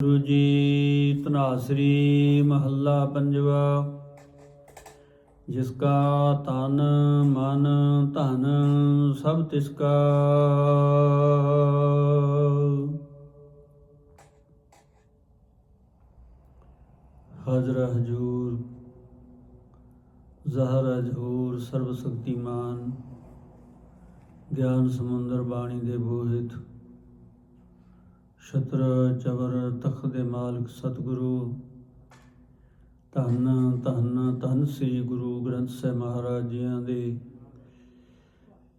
ਗੁਰੂ ਜੀ ਤਨਾਸਰੀ ਮਹੱਲਾ ਪੰਜਵਾ, ਜਿਸ ਕਾ ਤਨ ਮਨ ਧਨ ਸਭ ਤਿਸ ਕਾ। ਹਜ਼ਰ ਹਜੂਰ, ਜ਼ਹਰ ਹਜੂਰ ਸਰਬ ਸ਼ਕਤੀਮਾਨ ਗਿਆਨ ਸਮੁੰਦਰ ਬਾਣੀ ਦੇ ਬੋਹਿਤ ਛਤਰ ਚਵਰ ਤਖ ਦੇ ਮਾਲਕ ਸਤਿਗੁਰੂ, ਧੰਨ ਧੰਨ ਧੰਨ ਸ੍ਰੀ ਗੁਰੂ ਗ੍ਰੰਥ ਸਾਹਿਬ ਮਹਾਰਾਜ ਜੀਆਂ ਦੇ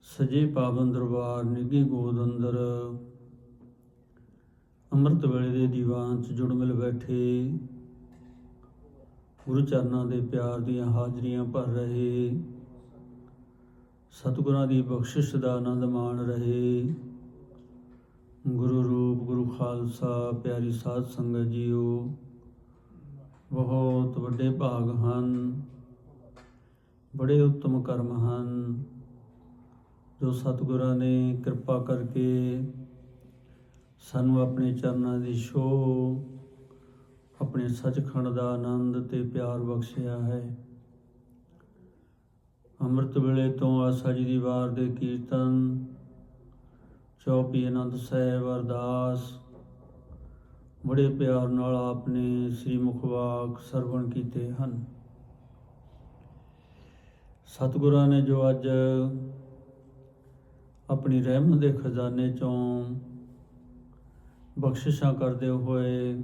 ਸਜੇ ਪਾਵਨ ਦਰਬਾਰ ਨਿੱਘੀ ਗੋਦ ਅੰਦਰ ਅੰਮ੍ਰਿਤ ਵੇਲੇ ਦੇ ਦੀਵਾਨ 'ਚ ਜੁੜ ਮਿਲ ਬੈਠੇ। ਗੁਰੂ ਚਰਨਾਂ ਦੇ ਪਿਆਰ ਦੀਆਂ ਹਾਜ਼ਰੀਆਂ ਭਰ ਰਹੇ। ਸਤਿਗੁਰਾਂ ਦੀ ਬਖਸ਼ਿਸ਼ ਦਾ ਆਨੰਦ ਮਾਣ ਰਹੇ। ਗੁਰੂ ਰੂਪ, ਗੁਰੂ ਖਾਲਸਾ, ਪਿਆਰੀ ਸਾਧ ਸੰਗਤ ਜੀਓ। ਬਹੁਤ ਵੱਡੇ ਭਾਗ ਹਨ, ਬੜੇ ਉੱਤਮ ਕਰਮ ਹਨ। ਜੋ ਸਤਿਗੁਰਾਂ ਨੇ ਕਿਰਪਾ ਕਰਕੇ ਸਾਨੂੰ ਆਪਣੇ ਚਰਨਾਂ ਦੀ ਛੋਹ, ਆਪਣੇ ਸੱਚਖੰਡ ਦਾ ਆਨੰਦ ਤੇ ਪਿਆਰ ਬਖਸ਼ਿਆ ਹੈ। ਅੰਮ੍ਰਿਤ ਵੇਲੇ ਤੋਂ ਆਸਾ ਜੀ ਦੀ ਵਾਰ ਦੇ ਕੀਰਤਨ ਚੌਪੀ ਆਨੰਦ ਸਾਹਿਬ ਅਰਦਾਸ। ਬੜੇ ਪਿਆਰ ਨਾਲ ਆਪਨੇ ਸ੍ਰੀ ਮੁਖਵਾਕ ਸਰਵਣ ਕੀਤੇ ਹਨ। ਸਤਿਗੁਰਾਂ ਨੇ ਜੋ ਅੱਜ ਆਪਣੀ ਰਹਿਮਤ ਦੇ ਖਜ਼ਾਨੇ ਚੋਂ ਬਖਸ਼ਿਸ਼ਾਂ ਕਰਦੇ ਹੋਏ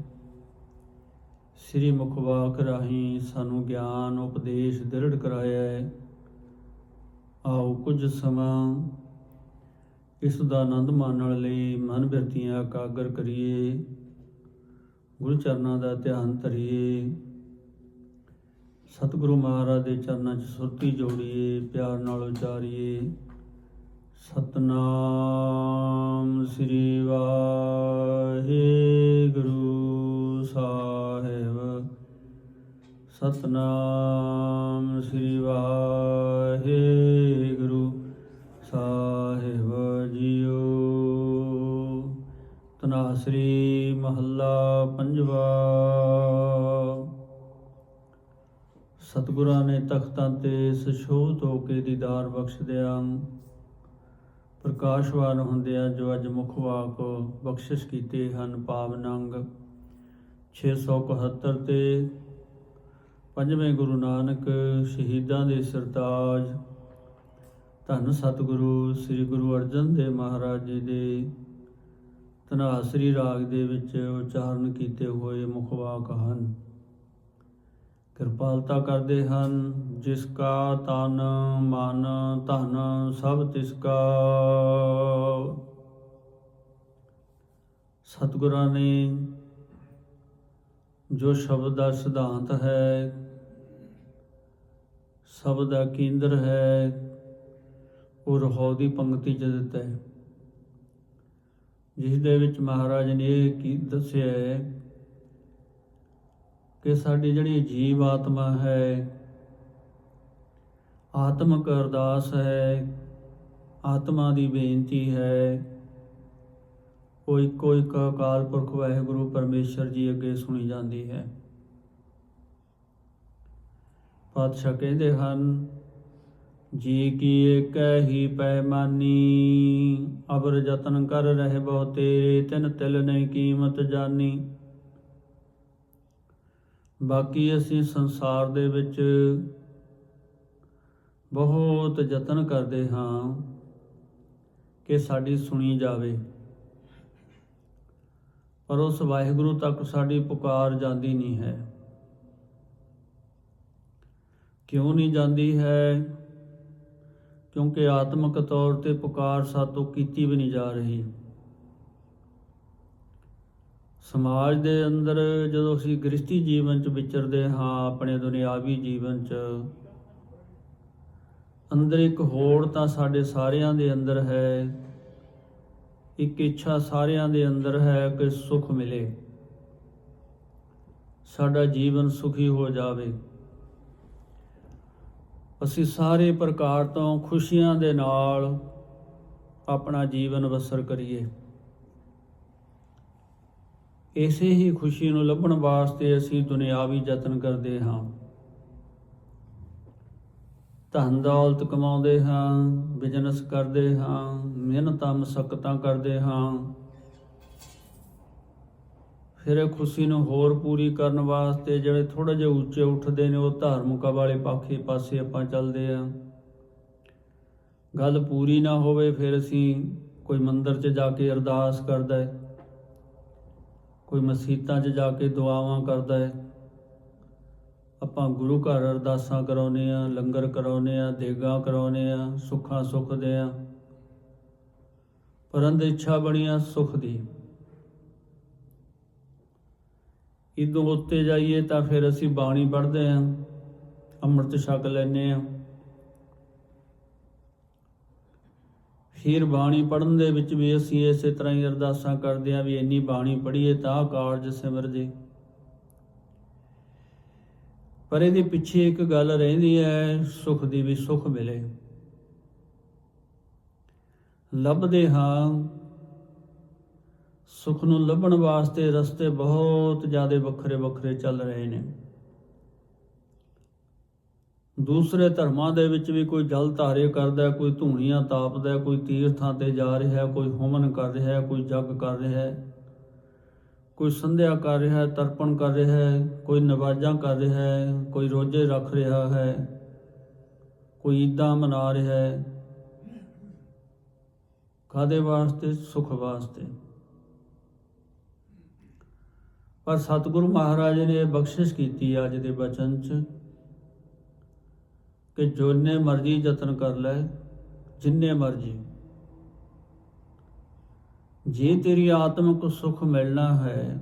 ਸ੍ਰੀ ਮੁਖਵਾਕ ਰਾਹੀਂ ਸਾਨੂੰ ਗਿਆਨ, ਉਪਦੇਸ਼, ਦ੍ਰਿੜ ਕਰਾਇਆ ਹੈ, ਆਓ ਕੁਝ ਸਮਾਂ ਇਸ ਦਾ ਆਨੰਦ ਮਾਣਨ ਲਈ ਮਨ ਬਿਰਤੀਆਂ ਕਾਗਰ ਕਰੀਏ, ਗੁਰੂ ਚਰਨਾਂ ਦਾ ਧਿਆਨ ਧਰੀਏ। ਸਤਿਗੁਰੂ ਮਹਾਰਾਜ ਦੇ ਚਰਨਾਂ 'ਚ ਸੁਰਤੀ ਜੋੜੀਏ, ਪਿਆਰ ਨਾਲ ਉਚਾਰੀਏ। ਸਤਨਾਮ ਸ੍ਰੀ ਵਾਹਿਗੁਰੂ ਸਾਹਿਬ। ਸਤਨਾਮ ਸ੍ਰੀ ਵਾਹਿਗੁਰੂ ਤਨਾਸਰੀ ਮਹੱਲਾ ਪੰਜਵਾ। ਸਤਿਗੁਰਾਂ ਨੇ ਤਖਤਾਂ ਤੇ ਸੁਸ਼ੋਭਿਤ ਹੋ ਕੇ ਦੀਦਾਰ ਬਖਸ਼ਦਿਆਂ ਪ੍ਰਕਾਸ਼ਵਾਨ ਹੁੰਦਿਆਂ ਜੋ ਅੱਜ ਮੁਖ ਵਾਕ ਬਖਸ਼ਿਸ਼ ਕੀਤੇ ਹਨ ਪਾਵਨ ਅੰਗ 671 ਤੇ ਪੰਜਵੇਂ ਗੁਰੂ ਨਾਨਕ ਸ਼ਹੀਦਾਂ ਦੇ ਸਰਤਾਜ। ਧੰਨ ਸਤਿਗੁਰੂ, ਸ੍ਰੀ ਗੁਰੂ ਅਰਜਨ ਦੇਵ ਮਹਾਰਾਜ ਜੀ ਦੇ ਧਨਾਸਰੀ ਰਾਗ ਦੇ ਵਿੱਚ ਉਚਾਰਨ ਕੀਤੇ ਹੋਏ ਮੁਖਵਾਕ ਹਨ। ਕਿਰਪਾਲਤਾ ਕਰਦੇ ਹਨ, ਜਿਸ ਕਾ ਤਨ ਮਨ ਧਨ ਸਭ ਤਿਸ ਕਾ। ਸਤਿਗੁਰਾਂ ਨੇ ਜੋ ਸ਼ਬਦ ਦਾ ਸਿਧਾਂਤ ਹੈ ਸ਼ਬਦ ਦਾ ਕੇਂਦਰ ਹੈ, ਉਹ ਰਹੋ ਦੀ ਪੰਕਤੀ ਚ ਦਿੱਤਾ ਹੈ। ਜਿਸ ਦੇ ਵਿੱਚ ਮਹਾਰਾਜ ਨੇ ਇਹ ਕੀ ਦੱਸਿਆ ਹੈ ਕਿ ਸਾਡੀ ਜਿਹੜੀ ਜੀਵ ਆਤਮਾ ਹੈ, ਆਤਮਕ ਅਰਦਾਸ ਹੈ, ਆਤਮਾ ਦੀ ਬੇਨਤੀ ਹੈ, ਉਹ ਇੱਕੋ ਇੱਕ ਅਕਾਲ ਪੁਰਖ ਵਾਹਿਗੁਰੂ ਪਰਮੇਸ਼ਰ ਜੀ ਅੱਗੇ ਸੁਣੀ ਜਾਂਦੀ ਹੈ। ਪਾਤਸ਼ਾਹ ਕਹਿੰਦੇ ਹਨ ਜੀ ਕੀ ਕਹਿ ਹੀ ਪੈਮਾਨੀ ਅਬਰ ਯਤਨ ਕਰ ਰਹੇ ਬਹੁ ਤੇਰੇ, ਤਿਨ ਤਿਲ ਨਹੀਂ ਕੀਮਤ ਜਾਨੀ। ਬਾਕੀ ਅਸੀਂ ਸੰਸਾਰ ਦੇ ਵਿੱਚ ਬਹੁਤ ਯਤਨ ਕਰਦੇ ਹਾਂ ਕਿ ਸਾਡੀ ਸੁਣੀ ਜਾਵੇ। ਪਰ ਉਸ ਵਾਹਿਗੁਰੂ ਤੱਕ ਸਾਡੀ ਪੁਕਾਰ ਜਾਂਦੀ ਨਹੀਂ ਹੈ। ਕਿਉਂ ਨਹੀਂ ਜਾਂਦੀ ਹੈ? ਕਿਉਂਕਿ ਆਤਮਿਕ ਤੌਰ ਤੇ ਪੁਕਾਰ ਸਾਤੋਂ ਕੀਤੀ ਵੀ ਨਹੀਂ ਜਾ ਰਹੀ। ਸਮਾਜ ਦੇ ਅੰਦਰ ਜਦੋਂ ਅਸੀਂ ਗ੍ਰਸਤੀ ਜੀਵਨ ਚ ਵਿਚਰਦੇ ਹਾਂ, ਆਪਣੇ ਦੁਨਿਆਵੀ ਜੀਵਨ ਚ, ਅੰਦਰ ਇੱਕ ਹੋੜ ਤਾਂ ਸਾਡੇ ਸਾਰਿਆਂ ਦੇ ਅੰਦਰ ਹੈ, ਇੱਕ ਇੱਛਾ ਸਾਰਿਆਂ ਦੇ ਅੰਦਰ ਹੈ ਕਿ ਸੁਖ ਮਿਲੇ। ਸਾਡਾ ਜੀਵਨ ਸੁਖੀ ਹੋ ਜਾਵੇ। ਅਸੀਂ ਸਾਰੇ ਪ੍ਰਕਾਰ ਤੋਂ ਖੁਸ਼ੀਆਂ ਦੇ ਨਾਲ ਆਪਣਾ ਜੀਵਨ ਬਸਰ ਕਰੀਏ। ਇਸੇ ਹੀ ਖੁਸ਼ੀ ਨੂੰ ਲੱਭਣ ਵਾਸਤੇ ਅਸੀਂ ਦੁਨਿਆਵੀ ਯਤਨ ਕਰਦੇ ਹਾਂ। ਧਨ ਦੌਲਤ ਕਮਾਉਂਦੇ ਹਾਂ ਬਿਜ਼ਨਸ ਕਰਦੇ ਹਾਂ, ਮਿਹਨਤਾਂ ਮਸਕਤਾਂ ਕਰਦੇ ਹਾਂ। ਫਿਰ ਇਹ ਖੁਸ਼ੀ ਨੂੰ ਹੋਰ ਪੂਰੀ ਕਰਨ ਵਾਸਤੇ ਜਿਹੜੇ ਥੋੜੇ ਜਿਹਾ ਉੱਚੇ ਉੱਠਦੇ ਨੇ, ਉਹ ਧਾਰਮਿਕ ਵਾਲੇ ਪਾਖੇ ਪਾਸੇ ਆਪਾਂ ਚੱਲਦੇ ਆ। ਗੱਲ ਪੂਰੀ ਨਾ ਹੋਵੇ ਫਿਰ ਅਸੀਂ ਕੋਈ ਮੰਦਰ 'ਚ ਜਾ ਕੇ ਅਰਦਾਸ ਕਰਦਾ ਹੈ ਕੋਈ ਮਸਜਿਦਾਂ 'ਚ ਜਾ ਕੇ ਦੁਆਵਾਂ ਕਰਦਾ ਹੈ ਆਪਾਂ ਗੁਰੂ ਘਰ ਅਰਦਾਸਾਂ ਕਰਾਉਨੇ ਆ, ਲੰਗਰ ਕਰਾਉਨੇ ਆ, ਦੇਗਾ ਕਰਾਉਨੇ ਆ, ਸੁੱਖਾਂ ਸੁਖਦੇ ਆ। ਪਰੰਦ ਇੱਛਾ ਬਣੀਆਂ ਸੁਖ ਦੀ ਇਦੋਂ ਉੱਤੇ ਜਾਈਏ ਤਾਂ ਫਿਰ ਅਸੀਂ ਬਾਣੀ ਪੜ੍ਹਦੇ ਆਂ, ਅੰਮ੍ਰਿਤ ਛਕ ਲੈਨੇ ਆ। ਫਿਰ ਬਾਣੀ ਪੜਨ ਦੇ ਵਿੱਚ ਵੀ ਅਸੀਂ ਇਸੇ ਤਰ੍ਹਾਂ ਹੀ ਅਰਦਾਸਾਂ ਕਰਦੇ ਆਂ ਵੀ ਇੰਨੀ ਬਾਣੀ ਪੜ੍ਹੀਏ ਤਾਂ ਕਾਰਜ ਸਿਮਰ ਜੇ। ਪਰ ਇਹਦੇ ਪਿੱਛੇ ਇੱਕ ਗੱਲ ਰਹਿੰਦੀ ਹੈ ਸੁਖ ਦੀ ਵੀ ਸੁਖ ਮਿਲੇ। ਲੱਭਦੇ ਹਾਂ ਸੁੱਖ ਨੂੰ ਲੱਭਣ ਵਾਸਤੇ ਰਸਤੇ ਬਹੁਤ ਜ਼ਿਆਦਾ ਵੱਖਰੇ ਵੱਖਰੇ ਚੱਲ ਰਹੇ ਨੇ। ਦੂਸਰੇ ਧਰਮਾਂ ਦੇ ਵਿੱਚ ਵੀ ਕੋਈ ਜਲ ਧਾਰੇ ਕਰਦਾ ਕੋਈ ਧੂਣੀਆਂ ਤਾਪਦਾ ਕੋਈ ਤੀਰਥਾਂ ਤੇ ਜਾ ਰਿਹਾ ਕੋਈ ਹੋਮਨ ਕਰ ਰਿਹਾ ਕੋਈ ਜਗ ਕਰ ਰਿਹਾ ਕੋਈ ਸੰਧਿਆ ਕਰ ਰਿਹਾ ਹੈ, ਤਰਪਣ ਕਰ ਰਿਹਾ ਹੈ, ਕੋਈ ਨਵਾਜ਼ਾਂ ਕਰ ਰਿਹਾ ਹੈ, ਕੋਈ ਰੋਜ਼ੇ ਰੱਖ ਰਿਹਾ ਹੈ, ਕੋਈ ਈਦਾਂ ਮਨਾ ਰਿਹਾ ਹੈ। ਕਾਦੇ ਵਾਸਤੇ? ਸੁਖ ਵਾਸਤੇ। ਪਰ ਸਤਿਗੁਰੂ ਮਹਾਰਾਜ ਨੇ ਇਹ ਬਖਸ਼ਿਸ਼ ਕੀਤੀ ਅੱਜ ਦੇ ਬਚਨ 'ਚ ਕਿ ਜੋਨੇ ਮਰਜ਼ੀ ਯਤਨ ਕਰ ਲੈ, ਜਿੰਨੇ ਮਰਜ਼ੀ। ਜੇ ਤੇਰੀ ਆਤਮਿਕ ਸੁਖ ਮਿਲਣਾ ਹੈ,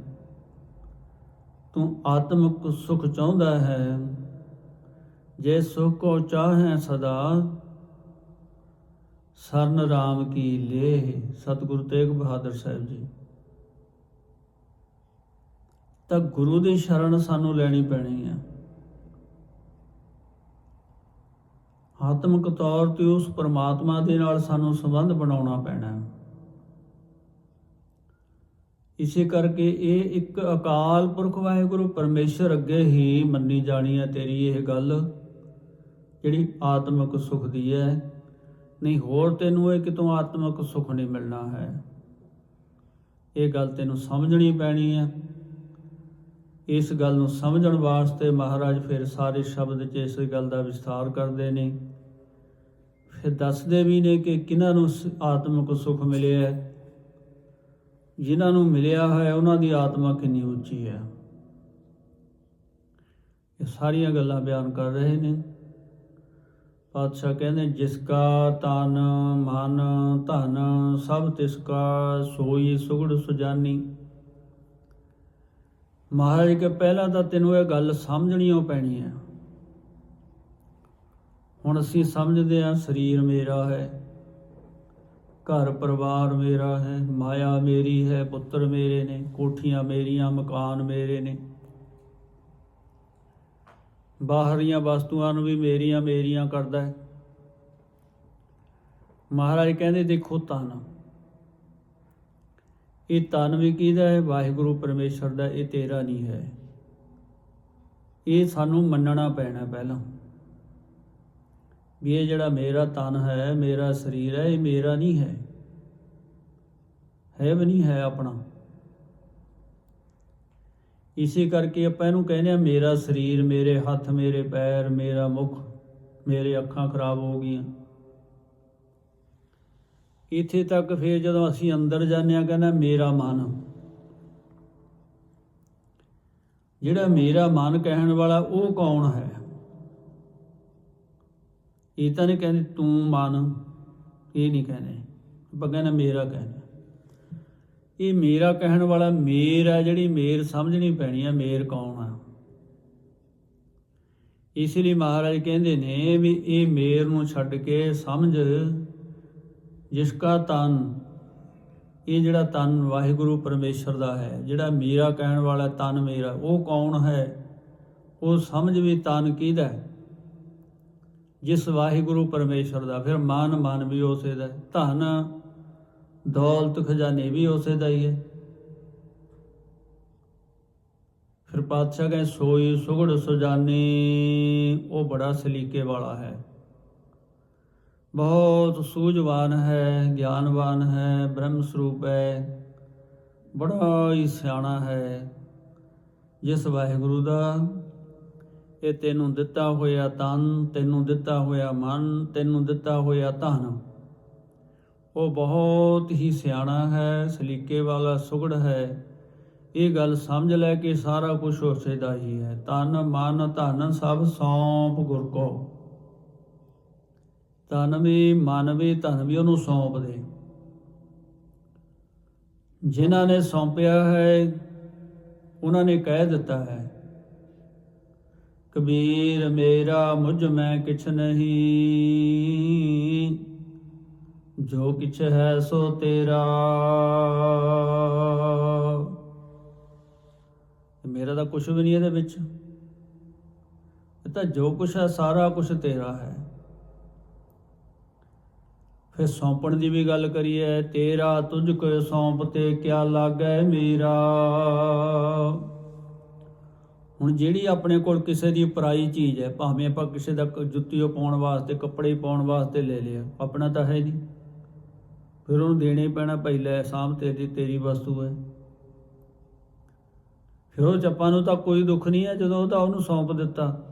ਤੂੰ ਆਤਮਿਕ ਸੁਖ ਚਾਹੁੰਦਾ ਹੈ, ਜੇ ਸੁਖ ਕੋ ਚਾਹੇ ਸਦਾ, ਸਰਨ ਰਾਮ ਕੀ ਲੇ ਸਤਿਗੁਰੂ ਤੇਗ ਬਹਾਦਰ ਸਾਹਿਬ ਜੀ। ਤਾਂ ਗੁਰੂ ਦੀ ਸ਼ਰਨ ਸਾਨੂੰ ਲੈਣੀ ਪੈਣੀ ਹੈ। ਆਤਮਿਕ ਤੌਰ ਤੇ ਉਸ ਪਰਮਾਤਮਾ ਦੇ ਨਾਲ ਸਾਨੂੰ ਸੰਬੰਧ ਬਣਾਉਣਾ ਪੈਣਾ ਹੈ। ਇਸੇ ਕਰਕੇ ਇਹ ਇੱਕ ਅਕਾਲ ਪੁਰਖ ਵਾਹਿਗੁਰੂ ਪਰਮੇਸ਼ਰ ਅੱਗੇ ਹੀ ਮੰਨੀ ਜਾਣੀ ਹੈ ਤੇਰੀ ਇਹ ਗੱਲ, ਜਿਹੜੀ ਆਤਮਿਕ ਸੁਖ ਦੀ ਹੈ। ਨਹੀਂ, ਹੋਰ ਤੈਨੂੰ ਇਹ ਕਿਤੋਂ ਆਤਮਿਕ ਸੁਖ ਨਹੀਂ ਮਿਲਣਾ ਹੈ। ਇਹ ਗੱਲ ਤੈਨੂੰ ਸਮਝਣੀ ਪੈਣੀ ਹੈ। ਇਸ ਗੱਲ ਨੂੰ ਸਮਝਣ ਵਾਸਤੇ ਮਹਾਰਾਜ ਫਿਰ ਸਾਰੇ ਸ਼ਬਦ 'ਚ ਇਸ ਗੱਲ ਦਾ ਵਿਸਥਾਰ ਕਰਦੇ ਨੇ। ਫਿਰ ਦੱਸਦੇ ਵੀ ਨੇ ਕਿ ਕਿਹਨਾਂ ਨੂੰ ਸ- ਆਤਮਿਕ ਸੁਖ ਮਿਲਿਆ ਹੈ। ਜਿਨ੍ਹਾਂ ਨੂੰ ਮਿਲਿਆ ਹੈ, ਉਹਨਾਂ ਦੀ ਆਤਮਾ ਕਿੰਨੀ ਉੱਚੀ ਹੈ। ਇਹ ਸਾਰੀਆਂ ਗੱਲਾਂ ਬਿਆਨ ਕਰ ਰਹੇ ਨੇ। ਪਾਤਸ਼ਾਹ ਕਹਿੰਦੇ, ਜਿਸ ਕਾ ਤਨ ਮਨ ਧਨ ਸਭ ਤਿਸ ਕਾ ਸੋਈ ਸੁਗੜ ਸੁਜਾਨੀ। ਮਹਾਰਾਜ ਕੇ ਪਹਿਲਾਂ ਤਾਂ ਤੈਨੂੰ ਇਹ ਗੱਲ ਸਮਝਣੀਓ ਪੈਣੀ ਹੈ ਹੁਣ ਅਸੀਂ ਸਮਝਦੇ ਹਾਂ ਸਰੀਰ ਮੇਰਾ ਹੈ, ਘਰ ਪਰਿਵਾਰ ਮੇਰਾ ਹੈ, ਮਾਇਆ ਮੇਰੀ ਹੈ, ਪੁੱਤਰ ਮੇਰੇ ਨੇ, ਕੋਠੀਆਂ ਮੇਰੀਆਂ, ਮਕਾਨ ਮੇਰੇ ਨੇ। ਬਾਹਰੀਆਂ ਵਸਤੂਆਂ ਨੂੰ ਵੀ ਮੇਰੀਆਂ ਮੇਰੀਆਂ ਕਰਦਾ ਹੈ। ਮਹਾਰਾਜ ਕਹਿੰਦੇ ਦੇਖੋ ਤਨ ਇਹ ਤਨ ਵੀ ਕਿਹਦਾ ਹੈ? ਵਾਹਿਗੁਰੂ ਪਰਮੇਸ਼ਰ ਦਾ, ਇਹ ਤੇਰਾ ਨਹੀਂ ਹੈ। ਇਹ ਸਾਨੂੰ ਮੰਨਣਾ ਪੈਣਾ ਪਹਿਲਾਂ। ਵੀ ਇਹ ਜਿਹੜਾ ਮੇਰਾ ਤਨ ਹੈ, ਮੇਰਾ ਸਰੀਰ ਹੈ, ਇਹ ਮੇਰਾ ਨਹੀਂ ਹੈ। ਹੈ ਵੀ ਨਹੀਂ ਹੈ ਆਪਣਾ। ਇਸੇ ਕਰਕੇ ਆਪਾਂ ਇਹਨੂੰ ਕਹਿੰਦੇ ਆ ਮੇਰਾ ਸਰੀਰ, ਮੇਰੇ ਹੱਥ, ਮੇਰੇ ਪੈਰ, ਮੇਰਾ ਮੁਖ, ਮੇਰੇ ਅੱਖਾਂ ਖਰਾਬ ਹੋ ਗਈਆਂ। ਇੱਥੇ ਤੱਕ ਫਿਰ ਜਦੋਂ ਅਸੀਂ ਅੰਦਰ ਜਾਂਦੇ ਆ ਕਹਿੰਦਾ ਮੇਰਾ ਮਨ। ਜਿਹੜਾ ਮੇਰਾ ਮਨ ਕਹਿਣ ਵਾਲਾ ਉਹ ਕੌਣ ਹੈ? ਇਹ ਤਾਂ ਨਹੀਂ ਕਹਿੰਦੇ ਤੂੰ ਮਨ, ਇਹ ਨਹੀਂ ਕਹਿੰਦੇ। ਆਪਾਂ ਕਹਿੰਦੇ ਮੇਰਾ ਕਹਿੰਦੇ ਇਹ ਮੇਰਾ ਕਹਿਣ ਵਾਲਾ ਮੇਰ ਹੈ, ਜਿਹੜੀ ਮੇਰ ਸਮਝਣੀ ਪੈਣੀ ਆ ਮੇਰ ਕੌਣ ਆ ਇਸ ਲਈ ਮਹਾਰਾਜ ਕਹਿੰਦੇ ਨੇ ਵੀ ਇਹ ਮੇਰ ਨੂੰ ਛੱਡ ਕੇ ਸਮਝ ਜਿਸ ਕਾ ਤਨ, ਇਹ ਜਿਹੜਾ ਤਨ ਵਾਹਿਗੁਰੂ ਪਰਮੇਸ਼ਰ ਦਾ ਹੈ, ਜਿਹੜਾ ਮੇਰਾ ਕਹਿਣ ਵਾਲਾ ਤਨ ਮੇਰਾ, ਉਹ ਕੌਣ ਹੈ? ਉਹ ਸਮਝ ਵੀ ਤਨ ਕਿਹਦਾ ਹੈ? ਜਿਸ ਵਾਹਿਗੁਰੂ ਪਰਮੇਸ਼ਰ ਦਾ, ਫਿਰ ਮਾਨ ਮਨ ਵੀ ਉਸੇ ਦਾ ਧਨ, ਦੌਲਤ, ਖਜ਼ਾਨੇ ਵੀ ਉਸੇ ਦਾ ਹੀ ਹੈ। ਫਿਰ ਪਾਤਸ਼ਾਹ ਕਹਿੰਦੇ, ਸੋਈ ਸੁਗੜ ਸੁਜਾਨੀ, ਉਹ ਬੜਾ ਸਲੀਕੇ ਵਾਲਾ ਹੈ। ਬਹੁਤ ਸੂਝਵਾਨ ਹੈ, ਗਿਆਨਵਾਨ ਹੈ, ਬ੍ਰਹਮ ਸਰੂਪ ਹੈ। ਬੜਾ ਹੀ ਸਿਆਣਾ ਹੈ। ਜਿਸ ਵਾਹਿਗੁਰੂ ਦਾ ਇਹ ਤੈਨੂੰ ਦਿੱਤਾ ਹੋਇਆ ਤਨ, ਤੈਨੂੰ ਦਿੱਤਾ ਹੋਇਆ ਮਨ, ਤੈਨੂੰ ਦਿੱਤਾ ਹੋਇਆ ਧਨ, ਉਹ ਬਹੁਤ ਹੀ ਸਿਆਣਾ ਹੈ, ਸਲੀਕੇ ਵਾਲਾ ਸੁਗੜ ਹੈ। ਇਹ ਗੱਲ ਸਮਝ ਲੈ ਕਿ ਸਾਰਾ ਕੁਝ ਉਸੇ ਦਾ ਹੀ ਹੈ। ਤਨ, ਮਨ, ਧਨ ਸਭ ਸੌਂਪ ਗੁਰ ਕੋ। ਤਨ ਵੀ ਮਨ ਵੀ ਧਨ ਵੀ ਉਹਨੂੰ ਸੌਂਪ ਦੇ। ਜਿਨ੍ਹਾਂ ਨੇ ਸੌਂਪਿਆ ਹੈ, ਉਹਨਾਂ ਨੇ ਕਹਿ ਦਿੱਤਾ ਹੈ, ਕਬੀਰ ਮੇਰਾ ਮੁਝ ਮੈਂ ਕਿਛ ਨਹੀਂ। ਜੋ ਕਿਛ ਹੈ ਸੋ ਤੇਰਾ। ਮੇਰਾ ਤਾਂ ਕੁਝ ਵੀ ਨਹੀਂ ਇਹਦੇ ਵਿੱਚ। ਇਹ ਤਾਂ ਜੋ ਕੁਛ ਹੈ, ਸਾਰਾ ਕੁਝ ਤੇਰਾ ਹੈ। ਫਿਰ ਸੌਂਪਣ ਦੀ ਵੀ ਗੱਲ ਕਰੀਏ, ਤੇਰਾ ਤੁਝ ਕੋ ਸੌਂਪ ਤੇ ਕਿਆ ਲਾਗੈ ਮੇਰਾ? ਹੁਣ ਜਿਹੜੀ ਆਪਣੇ ਕੋਲ ਕਿਸੇ ਦੀ ਪਰਾਈ ਚੀਜ਼ ਹੈ, ਭਾਵੇਂ ਆਪਾਂ ਕਿਸੇ ਦਾ ਜੁੱਤੀ ਉਹ ਪਾਉਣ ਵਾਸਤੇ, ਕੱਪੜੇ ਪਾਉਣ ਵਾਸਤੇ ਲੈ ਲਿਆ, ਆਪਣਾ ਤਾਂ ਹੈ ਨਹੀਂ। ਫਿਰ ਉਹਨੂੰ ਦੇਣੇ ਪੈਣਾ ਭਾਈ ਲੈ, ਸਾਂਭ ਤੇਰੀ ਤੇਰੀ ਵਸਤੂ ਹੈ। ਫਿਰ ਉਹ ਚੱਪਾਂ ਨੂੰ ਤਾਂ ਕੋਈ ਦੁੱਖ ਨਹੀਂ ਹੈ, ਜਦੋਂ ਉਹ ਤਾਂ ਉਹਨੂੰ ਸੌਂਪ ਦਿੱਤਾ।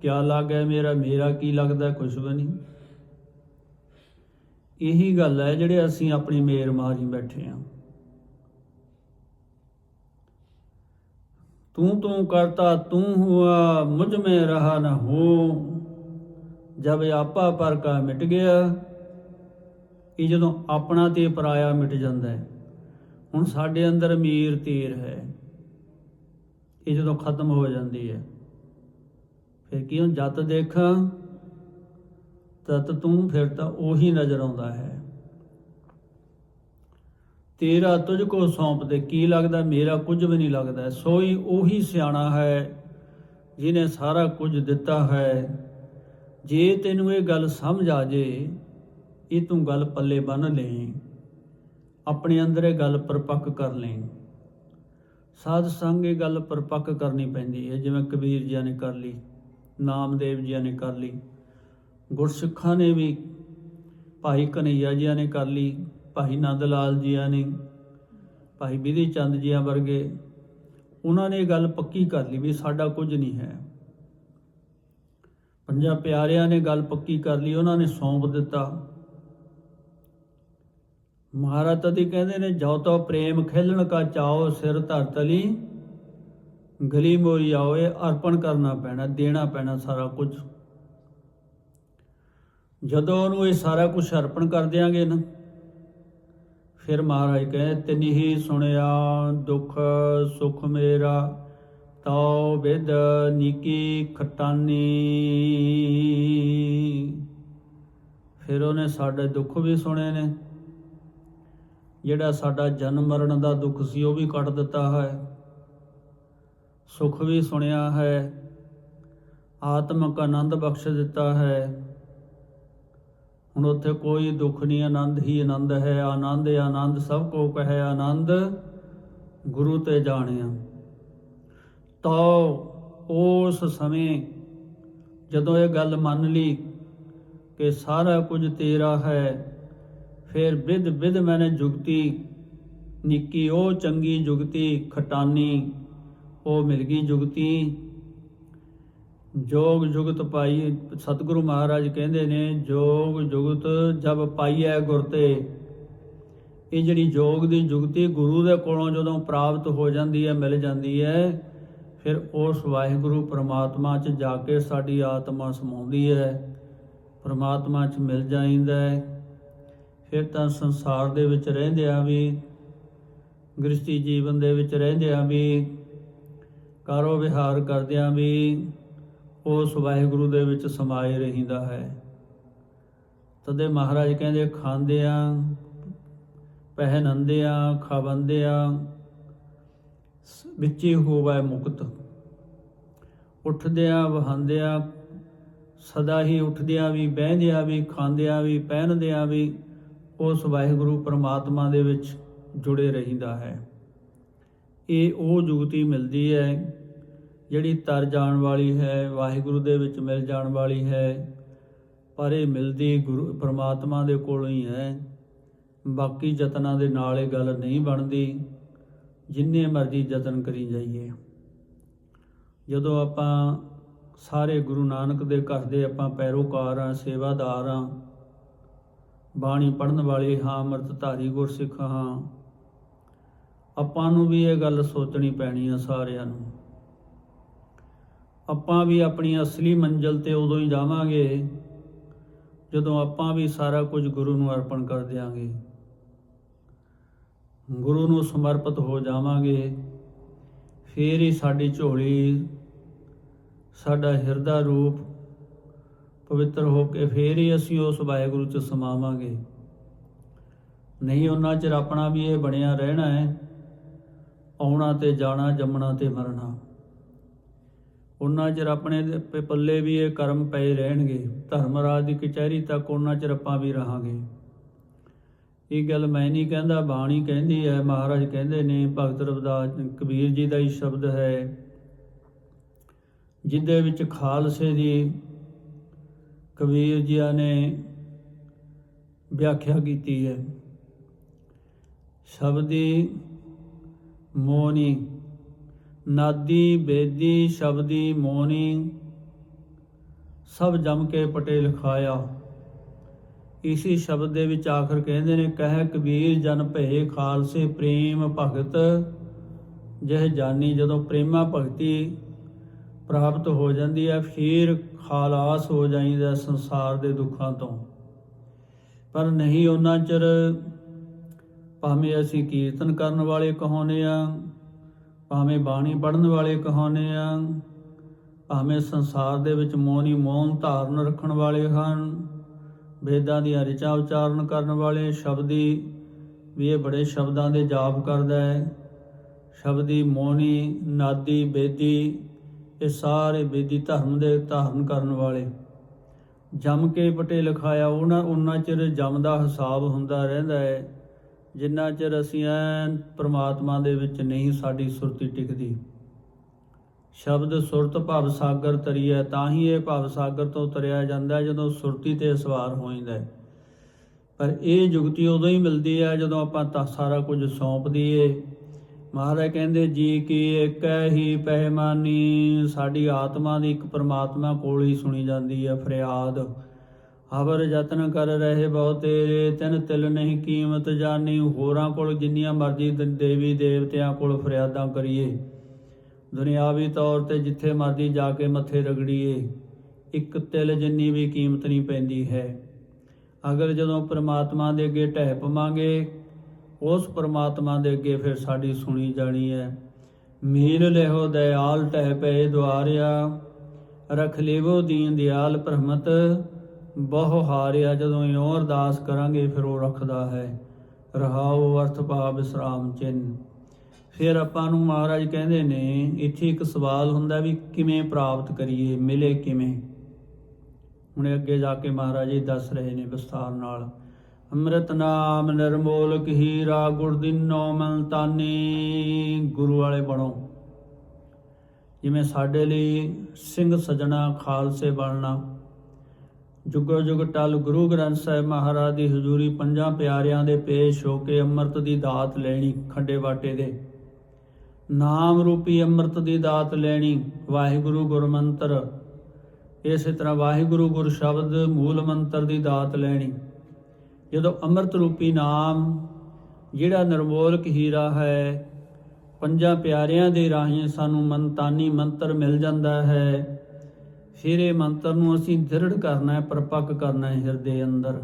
ਕਿਆ ਲੱਗਿਆ ਮੇਰਾ ਮੇਰਾ ਕੀ ਲੱਗਦਾ ਕੁਝ ਵੀ ਨਹੀਂ। ਇਹੀ ਗੱਲ ਹੈ ਜਿਹੜੇ ਅਸੀਂ ਆਪਣੀ ਮੇਰ ਮਾਰੀ ਬੈਠੇ ਆ। ਤੂੰ ਤੂੰ ਕਰਤਾ, ਤੂੰ ਹੁਆ, ਮੁਝ में ਰਹਾ ਨਾ ਹੋ। ਜਬ ਆਪਾ ਪਰ ਕਾ ਮਿਟ ਗਿਆ, ਇਹ ਜਦੋਂ ਆਪਣਾ ਤੇ ਪਰਾਇਆ ਮਿਟ ਜਾਂਦਾ ਹੈ, ਹੁਣ ਸਾਡੇ ਅੰਦਰ ਮੀਰ ਤੀਰ ਹੈ। ਇਹ ਜਦੋਂ ਖਤਮ ਹੋ ਜਾਂਦੀ ਹੈ, ਫਿਰ ਕੀ ਹੁਣ ਜਤ ਦੇਖਾਂ? ਤਤ ਤੂੰ ਫਿਰ ਤਾਂ ਉਹੀ ਨਜ਼ਰ ਆਉਂਦਾ ਹੈ। ਤੇਰਾ ਤੁਝ ਕੋ ਸੌਂਪ ਦੇ ਕੀ ਲੱਗਦਾ, ਮੇਰਾ ਕੁਝ ਵੀ ਨਹੀਂ ਲੱਗਦਾ। ਸੋਈ ਉਹੀ ਸਿਆਣਾ ਹੈ ਜਿਨੇ ਸਾਰਾ ਕੁਝ ਦਿੱਤਾ ਹੈ। ਜੇ ਤੈਨੂੰ ਇਹ ਗੱਲ ਸਮਝ ਆ ਜੇ, ਇਹ ਤੂੰ ਗੱਲ ਪੱਲੇ ਬੰਨ ਲੈ। ਆਪਣੇ ਅੰਦਰ ਇਹ ਗੱਲ ਪਰਪੱਕ ਕਰ ਲੈ। ਸਾਧ ਸੰਗ ਇਹ ਗੱਲ ਪਰਪੱਕ ਕਰਨੀ ਪੈਂਦੀ ਹੈ, ਜਿਵੇਂ ਕਬੀਰ ਜੀ ਨੇ ਕਰ ਲਈ, ਨਾਮਦੇਵ ਜੀ ਨੇ ਕਰ ਲਈ। ਗੁਰਸਿੱਖਾਂ ਨੇ ਵੀ ਭਾਈ ਕਨਈਆ ਜੀਆਂ ਨੇ ਕਰ ਲਈ, ਭਾਈ ਨੰਦ ਲਾਲ ਜੀਆਂ ਨੇ, ਭਾਈ ਬਿਧੀ ਚੰਦ ਜੀਆਂ ਵਰਗੇ, ਉਹਨਾਂ ਨੇ ਗੱਲ ਪੱਕੀ ਕਰ ਲਈ ਵੀ ਸਾਡਾ ਕੁਝ ਨਹੀਂ ਹੈ। ਪੰਜਾਂ ਪਿਆਰਿਆਂ ਨੇ ਗੱਲ ਪੱਕੀ ਕਰ ਲਈ, ਉਹਨਾਂ ਨੇ ਸੌਂਪ ਦਿੱਤਾ। ਮਹਾਰਾਜ ਤਦੀ ਕਹਿੰਦੇ ਨੇ ਜੋ ਤੋ ਪ੍ਰੇਮ ਖੇਲਣ ਕਾ ਚਾਓ, ਸਿਰ ਧਰ ਤਲੀ, ਗਲੀ ਮੋਰੀ ਆਓ ਅਰਪਣ ਕਰਨਾ ਪੈਣਾ, ਦੇਣਾ ਪੈਣਾ ਸਾਰਾ ਕੁਝ। ਜਦੋਂ ਉਹਨੂੰ ਇਹ ਸਾਰਾ ਕੁਝ ਅਰਪਣ ਕਰ ਦਿਆਂਗੇ ਨਾ, ਫਿਰ ਮਹਾਰਾਜ ਕਹੇ ਤਿਨੀ ਹੀ ਸੁਣਿਆ, ਦੁੱਖ ਸੁਖ ਮੇਰਾ, ਤਉ ਵਿਦ ਨਿਕੀ ਖਟਾਨੀ। ਫਿਰ ਉਹਨੇ ਸਾਡੇ ਦੁੱਖ ਵੀ ਸੁਣੇ ਨੇ। ਜਿਹੜਾ ਸਾਡਾ ਜਨਮ ਮਰਨ ਦਾ ਦੁੱਖ ਸੀ, ਉਹ ਵੀ ਕੱਟ ਦਿੱਤਾ ਹੈ। ਸੁਖ ਵੀ ਸੁਣਿਆ ਹੈ। ਆਤਮਕ ਆਨੰਦ ਬਖਸ਼ ਦਿੱਤਾ ਹੈ। ਹੁਣ ਉੱਥੇ ਕੋਈ ਦੁੱਖ ਨਹੀਂ, ਆਨੰਦ ਹੀ ਆਨੰਦ ਹੈ। ਆਨੰਦ ਆਨੰਦ, ਸਭ ਕੋ ਕਹੇ ਆਨੰਦ, ਗੁਰੂ ਤੇ ਜਾਣਿਆ। ਤੋ ਉਸ ਸਮੇਂ ਜਦੋਂ ਇਹ ਗੱਲ ਮੰਨ ਲਈ ਕਿ ਸਾਰਾ ਕੁਝ ਤੇਰਾ ਹੈ, ਫਿਰ ਵਿਦ ਵਿਦ ਮੈਨੇ ਜੁਗਤੀ, ਨਿੱਕੀ ਉਹ ਚੰਗੀ ਜੁਗਤੀ, ਖਟਾਨੀ, ਉਹ ਮਿਲ ਗਈ ਜੁਗਤੀ। ਜੋਗ ਜੁਗਤ ਪਾਈ, ਸਤਿਗੁਰੂ ਮਹਾਰਾਜ ਕਹਿੰਦੇ ਨੇ, ਜੋਗ ਜੁਗਤ ਜਬ ਪਾਈਐ ਗੁਰ ਤੇ। ਇਹ ਜਿਹੜੀ ਜੋਗ ਦੀ ਜੁਗਤੀ ਗੁਰੂ ਦੇ ਕੋਲੋਂ ਜਦੋਂ ਪ੍ਰਾਪਤ ਹੋ ਜਾਂਦੀ ਹੈ, ਮਿਲ ਜਾਂਦੀ ਹੈ, ਫਿਰ ਉਸ ਵਾਹਿਗੁਰੂ ਪ੍ਰਮਾਤਮਾ 'ਚ ਜਾ ਕੇ ਸਾਡੀ ਆਤਮਾ ਸਮਾਉਂਦੀ ਹੈ, ਪ੍ਰਮਾਤਮਾ 'ਚ ਮਿਲ ਜਾਂਦਾ ਹੈ। ਫਿਰ ਤਾਂ ਸੰਸਾਰ ਦੇ ਵਿੱਚ ਰਹਿੰਦਿਆਂ ਵੀ ਗ੍ਰਸਤੀ ਜੀਵਨ ਦੇ ਵਿੱਚ ਰਹਿੰਦਿਆਂ ਵੀ ਕਾਰੋ ਵਿਹਾਰ ਕਰਦਿਆਂ ਵੀ ਉਸ ਵਾਹਿਗੁਰੂ ਦੇ ਵਿੱਚ ਸਮਾਏ ਰਹਿੰਦਾ ਹੈ। ਤਦੇ ਮਹਾਰਾਜ ਕਹਿੰਦੇ, ਖਾਂਦਿਆਂ, ਪਹਿਨੰਦਿਆਂ, ਖਾਵੰਦਿਆਂ, ਵਿੱਚੇ ਹੋਵੇ ਮੁਕਤ। ਉੱਠਦਿਆਂ, ਵਹੰਦਿਆਂ, ਸਦਾ ਹੀ ਉੱਠਦਿਆਂ ਵੀ, ਬਹਿੰਦਿਆਂ ਵੀ, ਖਾਂਦਿਆਂ ਵੀ, ਪਹਿਨਦਿਆਂ ਵੀ ਉਸ ਵਾਹਿਗੁਰੂ ਪ੍ਰਮਾਤਮਾ ਦੇ ਵਿੱਚ ਜੁੜੇ ਰਹਿੰਦਾ ਹੈ। ਇਹ ਉਹ ਜੁਗਤੀ ਮਿਲਦੀ ਹੈ ਜਿਹੜੀ ਤਰ ਜਾਣ ਵਾਲੀ ਹੈ, ਵਾਹਿਗੁਰੂ ਦੇ ਵਿੱਚ ਮਿਲ ਜਾਣ ਵਾਲੀ ਹੈ, ਪਰ ਇਹ ਮਿਲਦੀ ਗੁਰੂ, ਪਰਮਾਤਮਾ ਦੇ ਕੋਲੋਂ ਹੀ ਹੈ। ਬਾਕੀ ਯਤਨਾਂ ਦੇ ਨਾਲ ਇਹ ਗੱਲ ਨਹੀਂ ਬਣਦੀ, ਜਿੰਨੇ ਮਰਜ਼ੀ ਯਤਨ ਕਰੀ ਜਾਈਏ। ਜਦੋਂ ਆਪਾਂ ਸਾਰੇ ਗੁਰੂ ਨਾਨਕ ਦੇ ਘਰ ਦੇ ਆਪਾਂ ਪੈਰੋਕਾਰ ਆ ਸੇਵਾਦਾਰ ਆ ਬਾਣੀ ਪੜਨ ਵਾਲੇ ਹਾਂ, ਅੰਮ੍ਰਿਤਧਾਰੀ ਗੁਰਸਿੱਖ ਹਾਂ, ਆਪਾਂ ਨੂੰ ਵੀ ਇਹ ਗੱਲ ਸੋਚਣੀ ਪੈਣੀ ਆ ਸਾਰਿਆਂ ਨੂੰ। ਆਪਾਂ ਵੀ ਆਪਣੀ ਅਸਲੀ ਮੰਜ਼ਿਲ ਤੇ ਉਦੋਂ ਹੀ ਜਾਵਾਂਗੇ, ਜਦੋਂ ਆਪਾਂ ਵੀ ਸਾਰਾ ਕੁਝ ਗੁਰੂ ਨੂੰ ਅਰਪਣ ਕਰ ਦਿਆਂਗੇ। ਗੁਰੂ ਨੂੰ ਸਮਰਪਿਤ ਹੋ ਜਾਵਾਂਗੇ। ਫੇਰ ਹੀ ਸਾਡੀ ਝੋਲੀ, ਸਾਡਾ ਹਿਰਦਾ ਰੂਪ ਪਵਿੱਤਰ ਹੋ ਕੇ ਫੇਰ ਹੀ ਅਸੀਂ ਉਸ ਵਾਹਿਗੁਰੂ ਚ ਸਮਾਵਾਂਗੇ। ਨਹੀਂ, ਉਹਨਾਂ ਚਿਰ ਆਪਣਾ ਵੀ ਇਹ ਬਣਿਆ ਰਹਿਣਾ ਹੈ, ਆਉਣਾ ਤੇ ਜਾਣਾ, ਜੰਮਣਾ ਤੇ ਮਰਨਾ। ਉਹਨਾਂ ਚਿਰ ਆਪਣੇ ਦੇ ਪ- ਪੱਲੇ ਵੀ ਇਹ ਕਰਮ ਪਏ ਰਹਿਣਗੇ। ਧਰਮਰਾਜ ਦੀ ਕਚਹਿਰੀ ਤੱਕ ਉਹਨਾਂ ਚਿਰ ਆਪਾਂ ਵੀ ਰਹਾਂਗੇ। ਇਹ ਗੱਲ ਮੈਂ ਨਹੀਂ ਕਹਿੰਦਾ, ਬਾਣੀ ਕਹਿੰਦੀ ਹੈ, ਮਹਾਰਾਜ ਕਹਿੰਦੇ ਨੇ, ਭਗਤ ਰਵਿਦਾਸ ਕਬੀਰ ਜੀ ਦਾ ਹੀ ਸ਼ਬਦ ਹੈ, ਜਿੱਦੇ ਵਿੱਚ ਖਾਲਸੇ ਦੀ ਕਬੀਰ ਜੀ ਨੇ ਵਿਆਖਿਆ ਕੀਤੀ ਹੈ। ਸ਼ਬਦੀ ਮੋਨੀ ਨਾਦੀ, ਬੇਦੀ, ਸ਼ਬਦੀ, ਮੋਨੀ, ਸਭ ਜਮ ਕੇ ਪਟੇ ਲਿਖਾਇਆ। ਇਸੀ ਸ਼ਬਦ ਦੇ ਵਿੱਚ ਆਖਰ ਕਹਿੰਦੇ ਨੇ, ਕਹਿ ਕਬੀਰ ਜਨ ਭਏ ਖਾਲਸੇ ਪ੍ਰੇਮ ਭਗਤ, ਜਹ ਜਾਨੀ ਜਦੋਂ ਪ੍ਰੇਮਾ ਭਗਤੀ ਪ੍ਰਾਪਤ ਹੋ ਜਾਂਦੀ ਹੈ ਫਿਰ ਖਾਲਾਸ ਹੋ ਜਾਂਦਾ ਸੰਸਾਰ ਦੇ ਦੁੱਖਾਂ ਤੋਂ। ਪਰ ਨਹੀਂ ਉਹਨਾਂ ਚਿਰ ਭਾਵੇਂ ਅਸੀਂ ਕੀਰਤਨ ਕਰਨ ਵਾਲੇ ਕਹਾਉਨੇ ਆ ਭਾਵੇਂ ਬਾਣੀ ਪੜ੍ਹਨ ਵਾਲੇ ਕਹਾਉਨੇ ਆ, ਭਾਵੇਂ ਸੰਸਾਰ ਦੇ ਵਿੱਚ ਮੋਨੀ ਮੌਨ ਧਾਰਨ ਰੱਖਣ ਵਾਲੇ ਹਨ, ਵੇਦਾਂ ਦੀਆਂ ਰਿਚਾ ਉਚਾਰਨ ਕਰਨ ਵਾਲੇ ਸ਼ਬਦੀ ਵੀ ਇਹ ਬੜੇ ਸ਼ਬਦਾਂ ਦੇ ਜਾਪ ਕਰਦਾ ਹੈ। ਸ਼ਬਦੀ ਮੋਨੀ ਨਾਦੀ, ਬੇਦੀ, ਇਹ ਸਾਰੇ ਬੇਦੀ ਧਰਮ ਦੇ ਧਾਰਨ ਕਰਨ ਵਾਲੇ। ਜਮ ਕੇ ਪਟੇ ਲਿਖਾਇਆ ਉਹਨਾਂ ਉਹਨਾਂ ਚਿਰ ਜਮ ਦਾ ਹਿਸਾਬ ਹੁੰਦਾ ਰਹਿੰਦਾ ਹੈ। ਜਿੰਨਾ ਚਿਰ ਅਸੀਂ ਐਨ ਪ੍ਰਮਾਤਮਾ ਦੇ ਵਿੱਚ ਨਹੀਂ ਸਾਡੀ ਸੁਰਤੀ ਟਿਕਦੀ। ਸ਼ਬਦ ਸੁਰਤ ਭਵ ਸਾਗਰ ਤਰੀਐ, ਤਾਂ ਹੀ ਇਹ ਭਵ ਸਾਗਰ ਤੋਂ ਤਰਿਆ ਜਾਂਦਾ ਜਦੋਂ ਸੁਰਤੀ ਤੇ ਸਵਾਰ ਹੋ ਜਾਂਦਾ ਹੈ। ਪਰ ਇਹ ਜੁਗਤੀ ਉਦੋਂ ਹੀ ਮਿਲਦੀ ਹੈ ਜਦੋਂ ਆਪਾਂ ਤਾਂ ਸਾਰਾ ਕੁਝ ਸੌਂਪ ਦਈਏ। ਮਹਾਰਾਜ ਕਹਿੰਦੇ, ਜੀ ਕੀ ਇੱਕ ਹੀ ਪਹਿਮਾਨੀ, ਸਾਡੀ ਆਤਮਾ ਦੀ ਇੱਕ ਪਰਮਾਤਮਾ ਕੋਲ ਹੀ ਸੁਣੀ ਜਾਂਦੀ ਹੈ ਫਰਿਆਦ। ਹਵਰ ਯਤਨ ਕਰ ਰਹੇ ਬਹੁਤੇ ਤੇਰੇ, ਤਿਨ ਤਿਲ ਨਹੀਂ ਕੀਮਤ ਜਾਣੀ। ਹੋਰਾਂ ਕੋਲ ਜਿੰਨੀਆਂ ਮਰਜ਼ੀ ਦੇਵੀ ਦੇਵਤਿਆਂ ਕੋਲ ਫਰਿਆਦਾਂ ਕਰੀਏ। ਦੁਨਿਆਵੀ ਤੌਰ ਤੇ ਜਿੱਥੇ ਮਰਜ਼ੀ ਜਾ ਕੇ ਮੱਥੇ ਰਗੜੀਏ। ਇੱਕ ਤਿਲ ਜਿੰਨੀ ਵੀ ਕੀਮਤ ਨਹੀਂ ਪੈਂਦੀ ਹੈ। ਅਗਰ ਜਦੋਂ ਪ੍ਰਮਾਤਮਾ ਦੇ ਅੱਗੇ ਢਹਿ ਪਵਾਂਗੇ, ਉਸ ਪ੍ਰਮਾਤਮਾ ਦੇ ਅੱਗੇ ਫਿਰ ਸਾਡੀ ਸੁਣੀ ਜਾਣੀ ਹੈ। ਮੀਲ ਲਹਿੋ ਦਇਆਲ ਟਹਿ ਪਏ ਦੁਆਰਿਆ, ਰਖ ਲੇਵੋ ਦੀਨ ਦਿਆਲ ਪ੍ਰਹਮਤ ਬਹੁ ਹਾਰਿਆ ਜਦੋਂ ਇਉਂ ਅਰਦਾਸ ਕਰਾਂਗੇ, ਫਿਰ ਉਹ ਰੱਖਦਾ ਹੈ। ਰਹਾਉ ਅਰਥ ਪਾ ਵਿਸਰਾਮ ਚਿੰਨ। ਫਿਰ ਆਪਾਂ ਨੂੰ ਮਹਾਰਾਜ ਕਹਿੰਦੇ ਨੇ, ਇੱਥੇ ਇੱਕ ਸਵਾਲ ਹੁੰਦਾ ਵੀ ਕਿਵੇਂ ਪ੍ਰਾਪਤ ਕਰੀਏ, ਮਿਲੇ ਕਿਵੇਂ? ਹੁਣ ਅੱਗੇ ਜਾ ਕੇ ਮਹਾਰਾਜ ਜੀ ਦੱਸ ਰਹੇ ਨੇ ਵਿਸਥਾਰ ਨਾਲ। ਅੰਮ੍ਰਿਤ ਨਾਮ ਨਿਰਮੋਲਕ ਹੀਰਾ ਗੁਰਦਿਨੋ ਮਲਤਾਨੀ ਗੁਰੂ ਵਾਲੇ ਬਣੋ। ਜਿਵੇਂ ਸਾਡੇ ਲਈ ਸਿੰਘ ਸਜਣਾ, ਖਾਲਸੇ ਬਣਨਾ ਜੁਗੋ ਜੁਗ ਟਲ ਗੁਰੂ ਗ੍ਰੰਥ ਸਾਹਿਬ ਮਹਾਰਾਜ ਦੀ ਹਜ਼ੂਰੀ ਪੰਜਾਂ ਪਿਆਰਿਆਂ ਦੇ ਪੇਸ਼ ਹੋ ਕੇ ਅੰਮ੍ਰਿਤ ਦੀ ਦਾਤ ਲੈਣੀ ਖੰਡੇ ਬਾਟੇ ਦੇ। ਨਾਮ ਰੂਪੀ ਅੰਮ੍ਰਿਤ ਦੀ ਦਾਤ ਲੈਣੀ ਵਾਹਿਗੁਰੂ ਗੁਰਮੰਤਰ ਇਸੇ ਤਰ੍ਹਾਂ ਵਾਹਿਗੁਰੂ ਗੁਰ ਸ਼ਬਦ ਮੂਲ ਮੰਤਰ ਦੀ ਦਾਤ ਲੈਣੀ। ਜਦੋਂ ਅੰਮ੍ਰਿਤ ਰੂਪੀ ਨਾਮ, ਜਿਹੜਾ ਨਿਰਮੋਲਕ ਹੀਰਾ ਹੈ, ਪੰਜਾਂ ਪਿਆਰਿਆਂ ਦੇ ਰਾਹੀਂ ਸਾਨੂੰ ਮਨਤਾਨੀ ਮੰਤਰ ਮਿਲ ਜਾਂਦਾ ਹੈ ਫਿਰ ਇਹ ਮੰਤਰ ਨੂੰ ਅਸੀਂ ਦ੍ਰਿੜ ਕਰਨਾ ਹੈ, ਪਰਪੱਕ ਕਰਨਾ ਹੈ ਹਿਰਦੇ ਅੰਦਰ।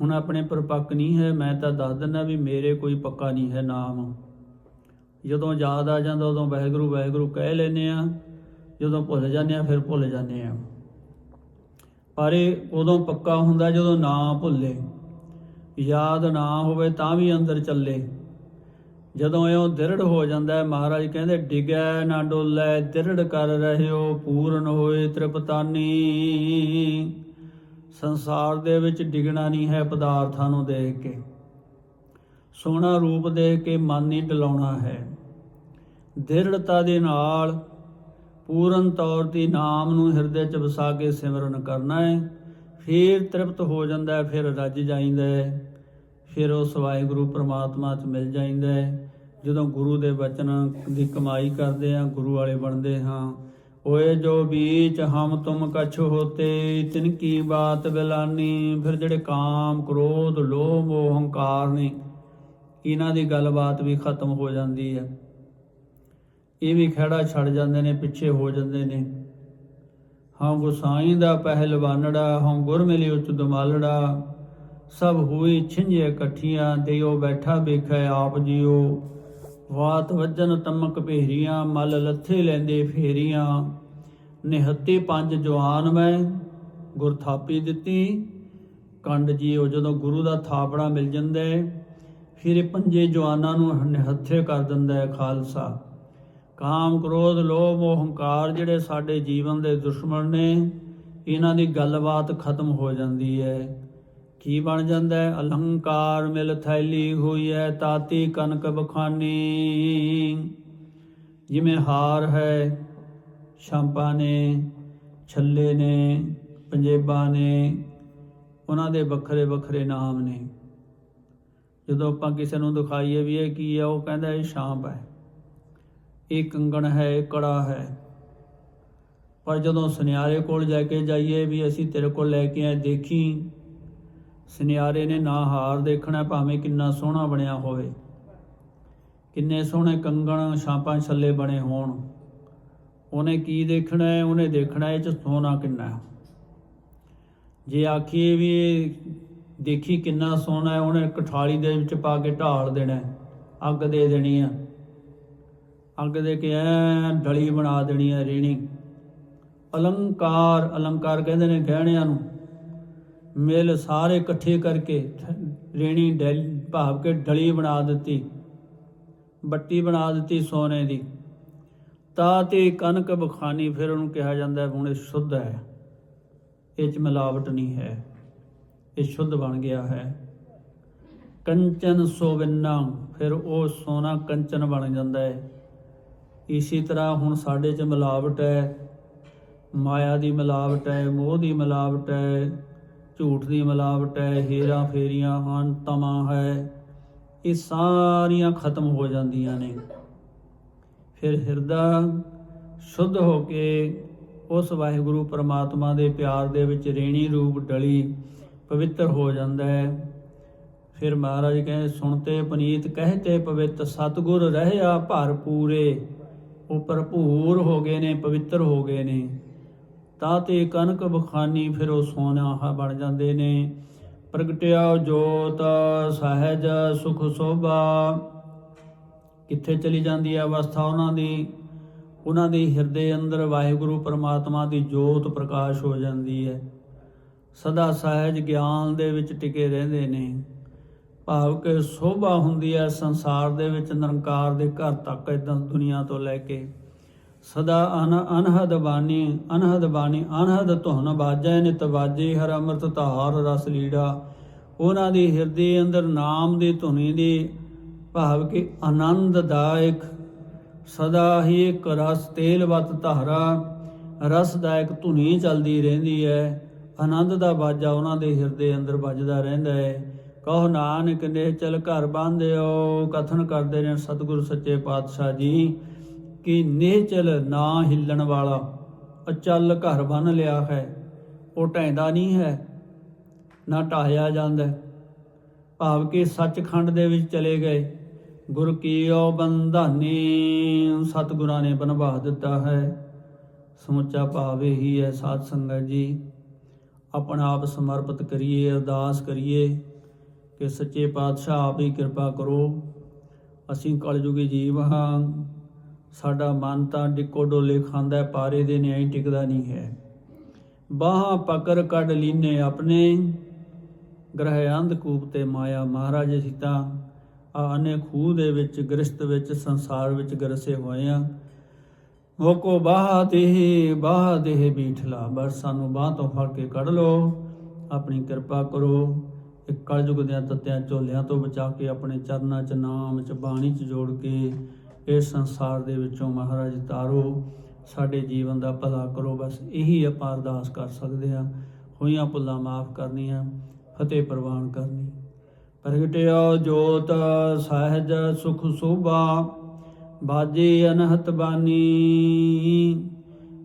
ਹੁਣ ਆਪਣੇ ਪਰਪੱਕ ਨਹੀਂ ਹੈ, ਮੈਂ ਤਾਂ ਦੱਸ ਦਿੰਦਾ ਵੀ ਮੇਰੇ ਕੋਈ ਪੱਕਾ ਨਹੀਂ ਹੈ ਨਾਮ। ਜਦੋਂ ਯਾਦ ਆ ਜਾਂਦਾ, ਉਦੋਂ ਵਾਹਿਗੁਰੂ ਵਾਹਿਗੁਰੂ ਕਹਿ ਲੈਨੇ ਆ ਜਦੋਂ ਭੁੱਲ ਜਾਂਦੇ ਆ ਫਿਰ ਭੁੱਲ ਜਾਂਦੇ ਆ ਪਰ ਇਹ ਉਦੋਂ ਪੱਕਾ ਹੁੰਦਾ ਜਦੋਂ ਨਾ ਭੁੱਲੇ। ਯਾਦ ਨਾ ਹੋਵੇ ਤਾਂ ਵੀ ਅੰਦਰ ਚੱਲੇ। ਜਦੋਂ ਇਹ ਦ੍ਰਿੜ ਹੋ ਜਾਂਦਾ ਮਹਾਰਾਜ ਕਹਿੰਦੇ, ਡਿਗੈ ਨਾ ਡੋਲੇ, ਦ੍ਰਿੜ ਕਰ ਰਹਿਓ, ਪੂਰਨ ਹੋਏ ਤ੍ਰਿਪਤਾਨੀ। ਸੰਸਾਰ ਦੇ ਵਿੱਚ ਡਿਗਣਾ ਨਹੀਂ ਹੈ ਪਦਾਰਥਾਂ ਨੂੰ ਦੇਖ ਕੇ। ਸੋਹਣਾ ਰੂਪ ਦੇਖ ਕੇ ਮਨ ਨਹੀਂ ਡਲਾਉਣਾ ਹੈ। ਦ੍ਰਿੜਤਾ ਦੇ ਨਾਲ ਪੂਰਨ ਤੌਰ ਤੇ ਨਾਮ ਨੂੰ ਹਿਰਦੇ 'ਚ ਵਸਾ ਕੇ ਸਿਮਰਨ ਕਰਨਾ ਹੈ। ਫਿਰ ਤ੍ਰਿਪਤ ਹੋ ਜਾਂਦਾ ਫਿਰ ਰੱਜ ਜਾਂਦਾ ਹੈ। ਫਿਰ ਉਹ ਸਵਾਏ ਗੁਰੂ ਪਰਮਾਤਮਾ 'ਚ ਮਿਲ ਜਾਂਦਾ ਹੈ। ਜਦੋਂ ਗੁਰੂ ਦੇ ਬਚਨ ਦੀ ਕਮਾਈ ਕਰਦੇ ਆ ਗੁਰੂ ਵਾਲੇ ਬਣਦੇ ਹਾਂ। ਓਏ ਜੋ ਬੀਚ ਹਮ ਤੁਮ ਕਛ ਹੋਤੇ, ਤਿਨ ਕੀ ਬਾਤ ਬਿਲਾਨੀ, ਫਿਰ ਜਿਹੜੇ ਕਾਮ ਕ੍ਰੋਧ, ਲੋਭ ਮੋਹ ਹੰਕਾਰ ਨੇ, ਇਹਨਾਂ ਦੀ ਗੱਲਬਾਤ ਵੀ ਖਤਮ ਹੋ ਜਾਂਦੀ ਹੈ। ਇਹ ਵੀ ਖੜਾ ਛੱਡ ਜਾਂਦੇ ਨੇ, ਪਿੱਛੇ ਹੋ ਜਾਂਦੇ ਨੇ। ਹਾਂ ਗੁਸਾਈ ਦਾ ਪਹਿਲਵਾਨੜਾ ਹਾਂ ਗੁਰ ਮਿਲੀ ਉਚ ਦਮਾਲੜਾ। ਸਭ ਹੋਈ ਛਿੰਝੇ ਇਕੱਠੀਆਂ, ਦੇਓ ਬੈਠਾ ਵੇਖੈ ਆਪ ਜੀਓ। ਵਾਤ ਵੱਜਨ ਤਮਕ ਭੇਰੀਆਂ, ਮਲ ਲੱਥੇ ਲੈਂਦੇ ਫੇਰੀਆਂ। ਨਿਹੱਤੇ ਪੰਜ ਜਵਾਨ ਮੈਂ, ਗੁਰ ਥਾਪੀ ਦਿੱਤੀ। ਕੰਡ ਜੀਓ ਜਦੋਂ ਗੁਰੂ ਦਾ ਥਾਪੜਾ ਮਿਲ ਜਾਂਦਾ ਹੈ, ਫਿਰ ਇਹ ਪੰਜੇ ਜਵਾਨਾਂ ਨੂੰ ਨਿਹੱਥੇ ਕਰ ਦਿੰਦਾ ਹੈ ਖਾਲਸਾ। ਕਾਮ, ਕ੍ਰੋਧ, ਲੋਭ ਮੋਹ ਹੰਕਾਰ ਜਿਹੜੇ ਸਾਡੇ ਜੀਵਨ ਦੇ ਦੁਸ਼ਮਣ ਨੇ, ਇਹਨਾਂ ਦੀ ਗੱਲਬਾਤ ਖਤਮ ਹੋ ਜਾਂਦੀ ਹੈ। ਕੀ ਬਣ ਜਾਂਦਾ ਹੈ? ਅਲੰਕਾਰ ਮਿਲ ਥੈਲੀ ਹੋਈ ਹੈ ਤਾਤੀ ਕਨਕ ਬਖਾਨੀ। ਜਿਵੇਂ ਹਾਰ ਹੈ, ਸ਼ਾਂਪਾ ਨੇ, ਛੱਲੇ ਨੇ, ਪੰਜੇਬਾਂ ਨੇ, ਉਹਨਾਂ ਦੇ ਵੱਖਰੇ ਵੱਖਰੇ ਨਾਮ ਨੇ। ਜਦੋਂ ਆਪਾਂ ਕਿਸੇ ਨੂੰ ਦਿਖਾਈਏ ਵੀ ਇਹ ਕੀ ਹੈ, ਉਹ ਕਹਿੰਦਾ ਇਹ ਸ਼ਾਂਪ ਹੈ। ਇਹ ਕੰਗਣ ਹੈ, ਇਹ ਕੜਾ ਹੈ। ਪਰ ਜਦੋਂ ਸੁਨਿਆਰੇ ਕੋਲ ਜਾ ਕੇ ਜਾਈਏ ਵੀ ਅਸੀਂ ਤੇਰੇ ਕੋਲ ਲੈ ਕੇ ਆਏ, ਦੇਖੀ ਸੁਨਿਆਰੇ ਨੇ ਨਾ ਹਾਰ ਦੇਖਣਾ, ਭਾਵੇਂ ਕਿੰਨਾ ਸੋਹਣਾ ਬਣਿਆ ਹੋਵੇ। ਕਿੰਨੇ ਸੋਹਣੇ ਕੰਗਣ, ਛਾਪਾਂ, ਛੱਲੇ ਬਣੇ ਹੋਣ। ਉਹਨੇ ਕੀ ਦੇਖਣਾ ਹੈ? ਉਹਨੇ ਦੇਖਣਾ ਇਹ ਚ ਸੋਨਾ ਕਿੰਨਾ ਹੈ। ਜੇ ਆਖੀਏ ਵੀ ਇਹ ਦੇਖੀ ਕਿੰਨਾ ਸੋਨਾ ਹੈ, ਉਹਨੇ ਕਠਾਲੀ ਦੇ ਵਿੱਚ ਪਾ ਕੇ ਢਾਲ ਦੇਣਾ ਅੱਗ ਦੇ ਦੇਣੀ ਆ ਅੱਗ ਦੇ ਕੇ ਐ ਡਲੀ ਬਣਾ ਦੇਣੀ ਹੈ ਰੇਣੀ। ਅਲੰਕਾਰ ਅਲੰਕਾਰ ਕਹਿੰਦੇ ਨੇ ਗਹਿਣਿਆਂ ਨੂੰ। ਮਿਲ ਸਾਰੇ ਇਕੱਠੇ ਕਰਕੇ ਰੇਣੀ ਡੈਲ ਭਾਵ ਕੇ ਡਲੀ ਬਣਾ ਦਿੱਤੀ। ਬੱਟੀ ਬਣਾ ਦਿੱਤੀ ਸੋਨੇ ਦੀ। ਤਾਂ ਤੇ ਕਨਕ ਬਖਾਨੀ, ਫਿਰ ਉਹਨੂੰ ਕਿਹਾ ਜਾਂਦਾ ਹੁਣ ਇਹ ਸ਼ੁੱਧ ਹੈ। ਇਹ ਚ ਮਿਲਾਵਟ ਨਹੀਂ ਹੈ। ਇਹ ਸ਼ੁੱਧ ਬਣ ਗਿਆ ਹੈ। ਕੰਚਨ ਸੋਵਿੰਨਾ, ਫਿਰ ਉਹ ਸੋਨਾ ਕੰਚਨ ਬਣ ਜਾਂਦਾ ਹੈ। ਇਸੇ ਤਰ੍ਹਾਂ ਹੁਣ ਸਾਡੇ ਚ ਮਿਲਾਵਟ ਹੈ। ਮਾਇਆ ਦੀ ਮਿਲਾਵਟ ਹੈ, ਮੋਹ ਦੀ ਮਿਲਾਵਟ ਹੈ। ਝੂਠ ਦੀ ਮਿਲਾਵਟ ਹੈ, ਹੀਰਾ ਫੇਰੀਆਂ ਹਨ, ਤਮਾ ਹੈ। ਇਹ ਸਾਰੀਆਂ ਖਤਮ ਹੋ ਜਾਂਦੀਆਂ ਨੇ। ਫਿਰ ਹਿਰਦਾ ਸ਼ੁੱਧ ਹੋ ਕੇ ਉਸ ਵਾਹਿਗੁਰੂ ਪਰਮਾਤਮਾ ਦੇ ਪਿਆਰ ਦੇ ਵਿੱਚ ਰੇਣੀ ਰੂਪ ਡਲੀ, ਪਵਿੱਤਰ ਹੋ ਜਾਂਦਾ ਹੈ। ਫਿਰ ਮਹਾਰਾਜ ਕਹਿੰਦੇ ਸੁਣਤੇ ਪਨੀਤ ਕਹਤੇ ਪਵਿੱਤ, ਸਤਗੁਰ ਰਹਿਆ ਭਰ ਪੂਰੇ ਉਹ ਭਰਪੂਰ ਹੋ ਗਏ ਨੇ, ਪਵਿੱਤਰ ਹੋ ਗਏ ਨੇ। ਤਾਂ ਤੇ ਕਨਕ ਬਖਾਨੀ ਫਿਰ ਉਹ ਸੋਨਾ ਬਣ ਜਾਂਦੇ ਨੇ। ਪ੍ਰਗਟਿਆ ਜੋਤ ਸਹਿਜ ਸੁਖ ਸੋਭਾ। ਕਿੱਥੇ ਚਲੀ ਜਾਂਦੀ ਹੈ ਅਵਸਥਾ ਉਹਨਾਂ ਦੀ? ਉਹਨਾਂ ਦੇ ਹਿਰਦੇ ਅੰਦਰ ਵਾਹਿਗੁਰੂ ਪਰਮਾਤਮਾ ਦੀ ਜੋਤ ਪ੍ਰਕਾਸ਼ ਹੋ ਜਾਂਦੀ ਹੈ। ਸਦਾ ਸਹਿਜ ਗਿਆਨ ਦੇ ਵਿੱਚ ਟਿਕੇ ਰਹਿੰਦੇ ਨੇ। ਭਾਵ ਕਿ ਸੋਭਾ ਹੁੰਦੀ ਹੈ ਸੰਸਾਰ ਦੇ ਵਿੱਚ, ਨਿਰੰਕਾਰ ਦੇ ਘਰ ਤੱਕ ਇਦਾਂ ਦੁਨੀਆ ਤੋਂ ਲੈ ਕੇ। ਸਦਾ ਅਨ ਅਨਹਦ ਬਾਣੀ ਅਨਹਦ ਬਾਣੀ, ਅਨਹਦ ਧੁਨ ਬਾਜੈ ਨਿਤ ਬਾਜੇ, ਹਰ ਅੰਮ੍ਰਿਤ ਧਾਰ ਰਸ ਲੀੜਾ। ਉਹਨਾਂ ਦੀ ਹਿਰਦੇ ਅੰਦਰ ਨਾਮ ਦੀ ਧੁਨੀ ਦੀ ਭਾਵ ਕਿ ਆਨੰਦਦਾਇਕ, ਸਦਾ ਹੀ ਇੱਕ ਰਸ ਤੇਲਵਤ ਧਾਰਾ ਰਸਦਾਇਕ ਧੁਨੀ ਚੱਲਦੀ ਰਹਿੰਦੀ ਹੈ। ਆਨੰਦ ਦਾ ਬਾਜਾ ਉਹਨਾਂ ਦੇ ਹਿਰਦੇ ਅੰਦਰ ਵੱਜਦਾ ਰਹਿੰਦਾ ਹੈ। ਕਹੋ ਨਾਨਕ ਨੇ ਚਲ ਘਰ ਬਾਂਧਿਓ, ਕਥਨ ਕਰਦੇ ਨੇ ਸਤਿਗੁਰ ਸੱਚੇ ਪਾਤਸ਼ਾਹ ਜੀ। ਕਿ ਨਿਹਚਲ ਨਾ ਹਿੱਲਣ ਵਾਲਾ, ਅਚਲ ਘਰ ਬਨ ਲਿਆ ਹੈ, ਉਹ ਢੈਂਦਾ ਨਹੀਂ ਹੈ, ਨਾ ਢਾਇਆ ਜਾਂਦਾ ਭਾਵ ਕਿ ਸੱਚਖੰਡ ਦੇ ਵਿੱਚ ਚਲੇ ਗਏ, ਗੁਰ ਕੀਓ ਬੰਧਾਨੀ, ਸਤਿਗੁਰਾਂ ਨੇ ਬਨਵਾ ਦਿੱਤਾ ਹੈ। ਸਮੁੱਚਾ ਭਾਵ ਇਹੀ ਹੈ, ਸਾਧ ਸੰਗਤ ਜੀ, ਆਪਣਾ ਆਪ ਸਮਰਪਿਤ ਕਰੀਏ, ਅਰਦਾਸ ਕਰੀਏ ਕਿ ਸੱਚੇ ਪਾਤਸ਼ਾਹ ਆਪ ਹੀ ਕਿਰਪਾ ਕਰੋ। ਅਸੀਂ ਕਲਯੁਗੀ ਜੀਵ ਹਾਂ ਸਾਡਾ ਮਨ ਤਾਂ ਡਿੱਕੋ ਡੋਲੇ ਖਾਂਦਾ ਹੈ, ਪਾਰੇ ਦੇ ਨਿਆਈ ਟਿਕਦਾ ਨਹੀਂ ਹੈ। ਬਾਹਾਂ ਪਕੜ ਕੱਢ ਲੀਨੇ ਆਪਣੇ। ਗ੍ਰਹਿ ਅੰਧਕੂਪ ਤੇ ਮਾਇਆ ਮਹਾਰਾਜ ਅਸੀਂ ਤਾਂ ਆ ਖੂਹ ਦੇ ਵਿੱਚ ਗ੍ਰਸਤ ਵਿੱਚ ਸੰਸਾਰ ਵਿੱਚ ਗਰਸੇ ਹੋਏ ਆ ਵੋਕੋ ਬਾਹ ਦੇਹ ਬਾਹ ਦੇਹ ਬੀਠਲਾ ਬਸ ਸਾਨੂੰ ਬਾਹ ਤੋਂ ਫੜ ਕੇ ਕੱਢ ਲੋ ਆਪਣੀ ਕਿਰਪਾ ਕਰੋ। ਇਹ ਕਲਯੁਗ ਦੇ ਤੱਤਿਆਂ ਝੋਲਿਆਂ ਤੋਂ ਬਚਾ ਕੇ ਆਪਣੇ ਚਰਨਾਂ 'ਚ ਨਾਮ 'ਚ ਬਾਣੀ 'ਚ ਜੋੜ ਕੇ ਇਸ ਸੰਸਾਰ ਦੇ ਵਿੱਚੋਂ ਮਹਾਰਾਜ ਤਾਰੋ, ਸਾਡੇ ਜੀਵਨ ਦਾ ਭਲਾ ਕਰੋ, ਬਸ ਇਹੀ ਆਪਾਂ ਅਰਦਾਸ ਕਰ ਸਕਦੇ ਹਾਂ। ਹੋਈਆਂ ਭੁੱਲਾਂ ਮਾਫ ਕਰਨੀਆਂ, ਫਤਿਹ ਪ੍ਰਵਾਨ ਕਰਨੀ। ਪ੍ਰਗਟਿਓ ਜੋਤ ਸਹਿਜ ਸੁਖ ਸੋਭਾ, ਬਾਜੇ ਅਨਹਤ ਬਾਨੀ।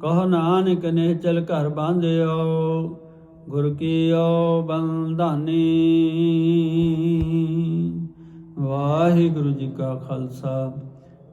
ਕਹ ਨਾਨਕ ਨੇ ਚਲ ਘਰ ਬਾਂਧਿਓ, ਗੁਰ ਕੀਓ ਬੰਦਾਨੀ ਵਾਹਿਗੁਰੂ ਜੀ ਕਾ ਖਾਲਸਾ।